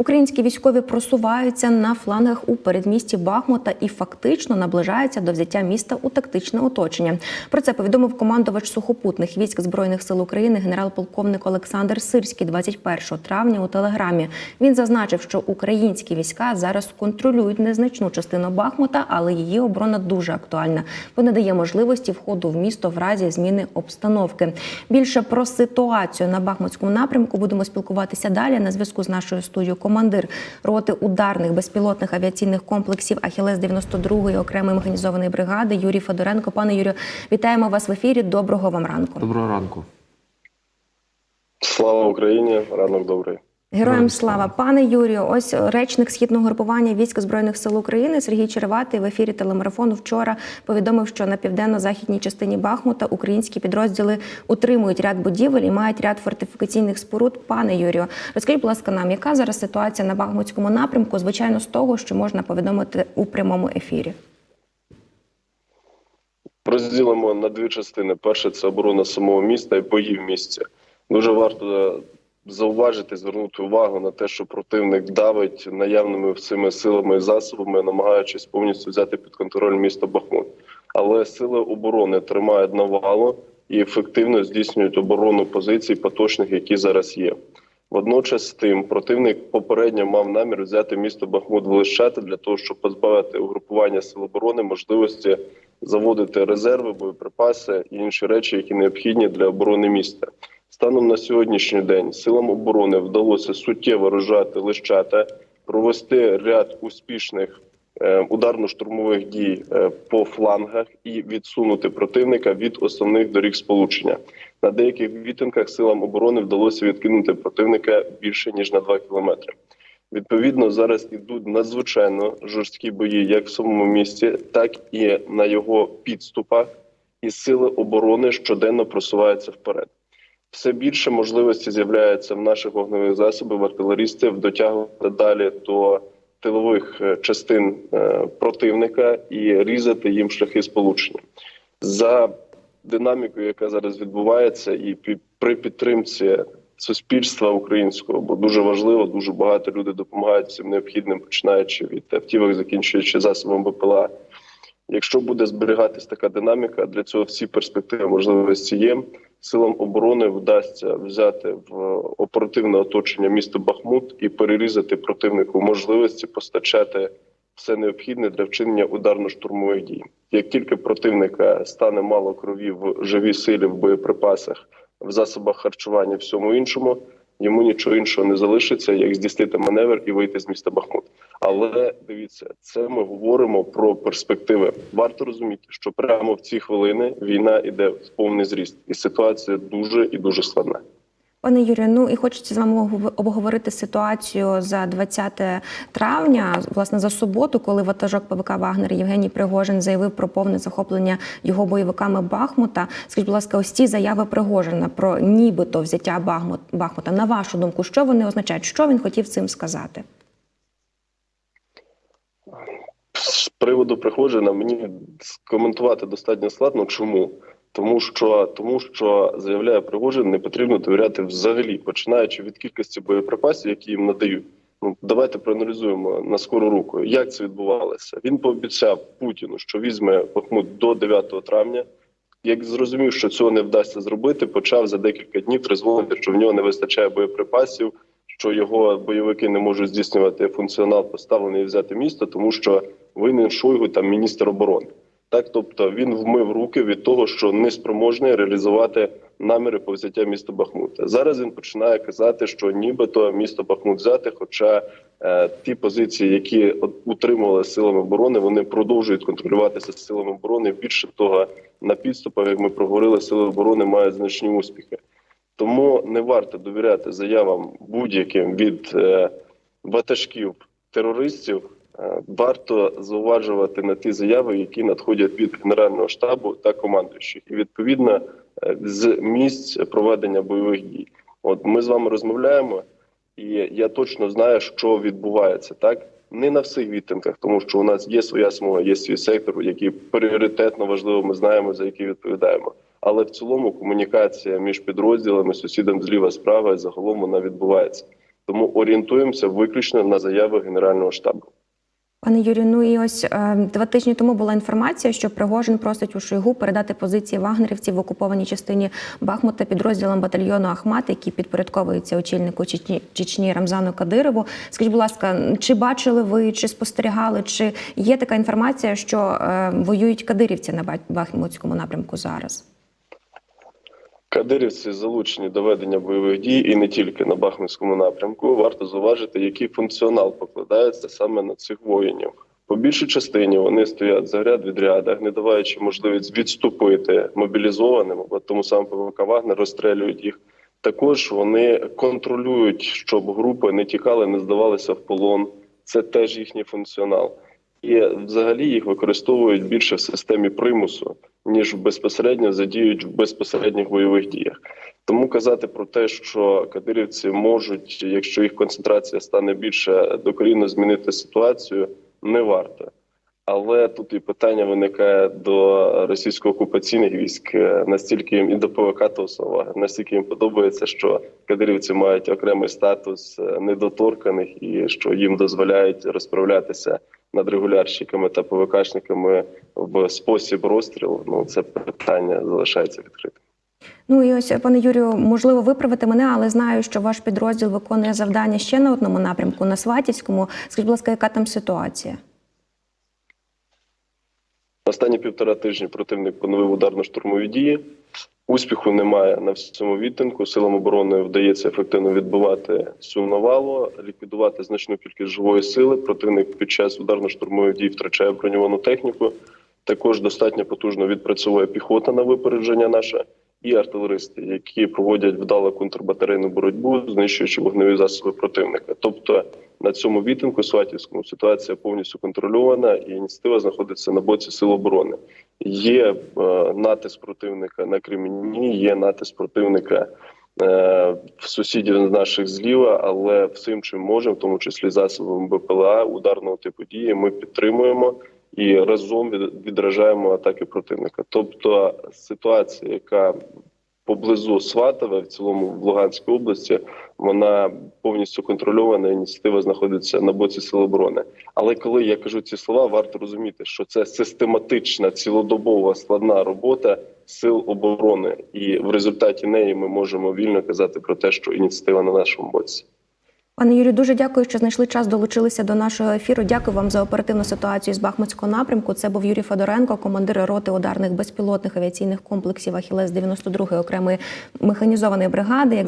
Українські військові просуваються на флангах у передмісті Бахмута і фактично наближаються до взяття міста у тактичне оточення. Про це повідомив командувач сухопутних військ збройних сил України генерал-полковник Олександр Сирський 21 травня у телеграмі. Він зазначив, що українські війська зараз контролюють незначну частину Бахмута, але її оборона дуже актуальна, бо не дає можливості входу в місто в разі зміни обстановки. Більше про ситуацію на Бахмутському напрямку будемо спілкуватися далі. На зв'язку з нашою студією командир роти ударних безпілотних авіаційних комплексів Ахілес 92-ї окремої механізованої бригади Юрій Федоренко. Пане Юрію, вітаємо вас в ефірі. Доброго вам ранку. Доброго ранку. Слава Україні! Ранок добрий. Героям слава, пане Юрію. Ось речник східного групування військ збройних сил України Сергій Череватий в ефірі телемарафону вчора повідомив, що на південно-західній частині Бахмута українські підрозділи утримують ряд будівель і мають ряд фортифікаційних споруд. Пане Юрію, розкажіть, будь ласка, нам яка зараз ситуація на Бахмутському напрямку? Звичайно, з того, що можна повідомити у прямому ефірі. Розділимо на дві частини. Перше це оборона самого міста і бої в місті. Дуже варто зауважити, звернути увагу на те, що противник давить наявними цими силами і засобами, намагаючись повністю взяти під контроль місто Бахмут. Але сили оборони тримають навалу і ефективно здійснюють оборону позицій поточних, які зараз є. Водночас з тим противник попередньо мав намір взяти місто Бахмут в Лищати для того, щоб позбавити угрупування сил оборони можливості заводити резерви, боєприпаси і інші речі, які необхідні для оборони міста. Станом на сьогоднішній день силам оборони вдалося суттєво розжати Лищата, провести ряд успішних е, ударно-штурмових дій е, по флангах і відсунути противника від основних доріг сполучення. На деяких відтинках силам оборони вдалося відкинути противника більше ніж на 2 кілометри. Відповідно, зараз ідуть надзвичайно жорсткі бої, як в самому місті, так і на його підступах, і сили оборони щоденно просуваються вперед. Все більше можливості з'являється в наших вогневих засобів артилерістів дотягувати далі до тилових е, частин е, противника і різати їм шляхи сполучення за динамікою, яка зараз відбувається, і при підтримці суспільства українського, бо дуже важливо, дуже багато людей допомагають всім необхідним, починаючи від автівок, закінчуючи засобами БПЛА. Якщо буде зберігатись така динаміка, для цього всі перспективи можливості є. Силам оборони вдасться взяти в оперативне оточення місто Бахмут і перерізати противнику можливості постачати все необхідне для вчинення ударно-штурмових дій. Як тільки противника стане мало крові в живій силі, в боєприпасах, в засобах харчування, всьому іншому, йому нічого іншого не залишиться, як здійснити маневр і вийти з міста Бахмут. Але дивіться, це ми говоримо про перспективи. Варто розуміти, що прямо в ці хвилини війна іде в повний зріст, і ситуація дуже і дуже складна. Пане Юрію, ну і хочеться з вами обговорити ситуацію за 20 травня, власне, за суботу, коли ватажок ПВК Вагнер Євгеній Пригожин заявив про повне захоплення його бойовиками Бахмута. Скажіть, будь ласка, ось ці заяви Пригожина про нібито взяття Бахмут, Бахмута. На вашу думку, що вони означають? Що він хотів цим сказати? З приводу Пригожина мені коментувати достатньо складно. Чому? Тому що тому, що заявляє Пригожин, не потрібно довіряти взагалі, починаючи від кількості боєприпасів, які їм надають. Ну давайте проаналізуємо на скору руку, як це відбувалося. Він пообіцяв Путіну, що візьме Бахмут до 9 травня. Як зрозумів, що цього не вдасться зробити, почав за декілька днів призводити, що в нього не вистачає боєприпасів, що його бойовики не можуть здійснювати функціонал поставлений і взяти місто, тому що винен Шойгу там міністр оборони. Так, тобто він вмив руки від того, що не спроможний реалізувати наміри по взяття міста Бахмута. Зараз він починає казати, що нібито місто Бахмут взяти, хоча е, ті позиції, які утримували силами оборони, вони продовжують контролюватися силами оборони. Більше того, на підступах, як ми проговорили, сили оборони мають значні успіхи. Тому не варто довіряти заявам будь-яким від е, ватажків терористів. Е, Варто зауважувати на ті заяви, які надходять від генерального штабу та командуючих, і відповідно е, з місць проведення бойових дій. От ми з вами розмовляємо, і я точно знаю, що відбувається так. Не на всіх відтинках, тому що у нас є своя смуга, є свій сектор, який пріоритетно важливо. Ми знаємо за який відповідаємо. Але в цілому комунікація між підрозділами, сусідом зліва справа і загалом вона відбувається. Тому орієнтуємося виключно на заяви Генерального штабу. Пане Юрію, ну і ось е, два тижні тому була інформація, що Пригожин просить у Шойгу передати позиції вагнерівців в окупованій частині Бахмута підрозділам батальйону Ахмат, які підпорядковуються очільнику Чечні, Чечні Рамзану Кадирову. Скажіть, будь ласка, чи бачили ви, чи спостерігали, чи є така інформація, що е, воюють кадирівці на Ба- Бахмутському напрямку зараз? Кадирівці залучені до ведення бойових дій і не тільки на Бахмутському напрямку. Варто зауважити, який функціонал покладається саме на цих воїнів. По більшій частині вони стоять заряд від рядах, не даваючи можливість відступити мобілізованим, бо тому саме ПВК Вагнер розстрелюють їх. Також вони контролюють, щоб групи не тікали, не здавалися в полон. Це теж їхній функціонал. І взагалі їх використовують більше в системі примусу, ніж безпосередньо задіють в безпосередніх бойових діях. Тому казати про те, що кадирівці можуть, якщо їх концентрація стане більше, докорінно змінити ситуацію, не варто. Але тут і питання виникає до російсько-окупаційних військ, е, настільки їм і до ПВК Тосова, настільки їм подобається, що кадирівці мають окремий статус е, недоторканих і що їм дозволяють розправлятися над регулярщиками та ПВКшниками в спосіб розстрілу. Ну це питання залишається відкритим. Ну і ось, пане Юрію, можливо, виправити мене, але знаю, що ваш підрозділ виконує завдання ще на одному напрямку, на Сватівському. Скажіть, будь ласка, яка там ситуація? Останні півтора тижні противник поновив ударно-штурмові дії. Успіху немає на всьому відтинку. Силам оборони вдається ефективно відбивати цю навалу, ліквідувати значну кількість живої сили. Противник під час ударно-штурмових дій втрачає броньовану техніку. Також достатньо потужно відпрацьовує піхота на випередження наша і артилеристи, які проводять вдалу контрбатарейну боротьбу, знищуючи вогневі засоби противника. Тобто на цьому відтинку Сватівському ситуація повністю контрольована, і ініціатива знаходиться на боці сил оборони. Є е, натиск противника на Кремені, є натиск противника е, в сусідів наших зліва, але всім, чим можемо, в тому числі засобами БПЛА, ударного типу дії, ми підтримуємо і разом від- відражаємо атаки противника. Тобто ситуація, яка поблизу Сватове, в цілому в Луганській області, вона повністю контрольована. Ініціатива знаходиться на боці Сил оборони. Але коли я кажу ці слова, варто розуміти, що це систематична, цілодобова складна робота сил оборони, і в результаті неї ми можемо вільно казати про те, що ініціатива на нашому боці. Пане Юрію, дуже дякую, що знайшли час, долучилися до нашого ефіру. Дякую вам за оперативну ситуацію з Бахмутського напрямку. Це був Юрій Федоренко, командир роти ударних безпілотних авіаційних комплексів Ахілес 92-ї окремої механізованої бригади.